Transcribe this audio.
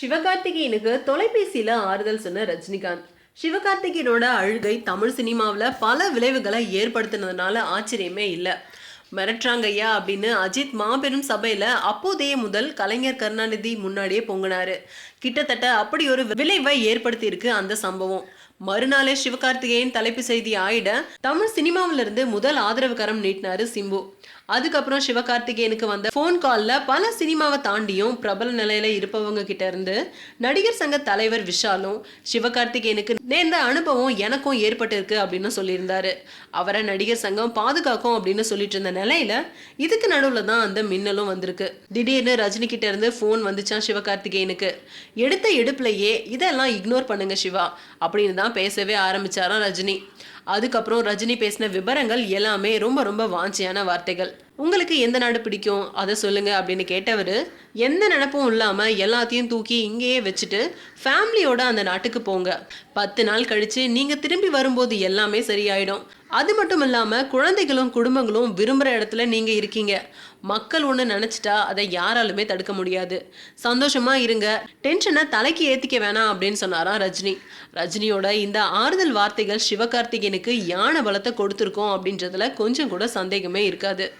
சிவகார்த்திகேயனுக்கு தொலைபேசியில ஆறுதல் சொன்ன ரஜினிகாந்த். சிவகார்த்திகேயனோட அழுகை தமிழ் சினிமாவில் பல விளைவுகளை ஏற்படுத்தினதுனால ஆச்சரியமே இல்லை. மிரட்டுறாங்கய்யா அப்படின்னு அஜித் மாபெரும் சபையில அப்போதைய முதல் கலைஞர் கருணாநிதி முன்னாடியே பொங்கினாரு. கிட்டத்தட்ட அப்படி ஒரு விளைவை ஏற்படுத்தியிருக்கு அந்த சம்பவம். மறுநாளே சிவகார்த்திகேயன் தலைப்பு செய்தி ஆயிட தமிழ் சினிமாவில இருந்து முதல் ஆதரவு கரம் நீட்டினாரு சிம்பு. அதுக்கப்புறம் சிவகார்த்திகேயனுக்கு வந்த ஃபோன் கால்ல பல சினிமாவை தாண்டியும் பிரபல நிலையில இருப்பவங்க கிட்ட இருந்து நடிகர் சங்க தலைவர் விஷாலும் சிவகார்த்திகேயனுக்கு நேர்ந்த அனுபவம் எனக்கும் ஏற்பட்டிருக்கு அப்படின்னு சொல்லியிருந்தாரு. அவரை நடிகர் சங்கம் பாதுகாக்கும் அப்படின்னு சொல்லிட்டு இருந்த நிலையில இதுக்கு நடுவுல தான் அந்த மின்னலும் வந்திருக்கு. திடீர்னு ரஜினி கிட்ட இருந்து ஃபோன் வந்துச்சான் சிவகார்த்திகேயனுக்கு. எடுத்த எடுப்புலயே இதெல்லாம் இக்னோர் பண்ணுங்க சிவா அப்படின்னு தான் பேசவே ஆரம்பிச்சாராம் ரஜினி. அதுக்கப்புறம் ரஜினி பேசின விவரங்கள் எல்லாமே ரொம்ப ரொம்ப வாஞ்சியான வார்த்தைகள். உங்களுக்கு எந்த நாடு பிடிக்கும்? அதை சொல்லுங்க அப்படின்னு கேட்டவர் எந்த நினப்பும் இல்லாமல் எல்லாத்தையும் தூக்கி இங்கேயே வச்சுட்டு ஃபேமிலியோட அந்த நாட்டுக்கு போங்க. பத்து நாள் கழிச்சு நீங்க திரும்பி வரும்போது எல்லாமே சரியாயிடும். அது மட்டும் இல்லாமல் குழந்தைகளும் குடும்பங்களும் விரும்புகிற இடத்துல நீங்கள் இருக்கீங்க. மக்கள் ஒன்று நினச்சிட்டா அதை யாராலுமே தடுக்க முடியாது. சந்தோஷமாக இருங்க. டென்ஷனை தலைக்கு ஏற்றிக்க வேணாம் அப்படின்னு சொன்னாராம் ரஜினி. ரஜினியோட இந்த ஆறுதல் வார்த்தைகள் சிவகார்த்திகேயனுக்கு யானை பலத்தை கொடுத்துருக்கோம் அப்படின்றதுல கொஞ்சம் கூட சந்தேகமே இருக்காது.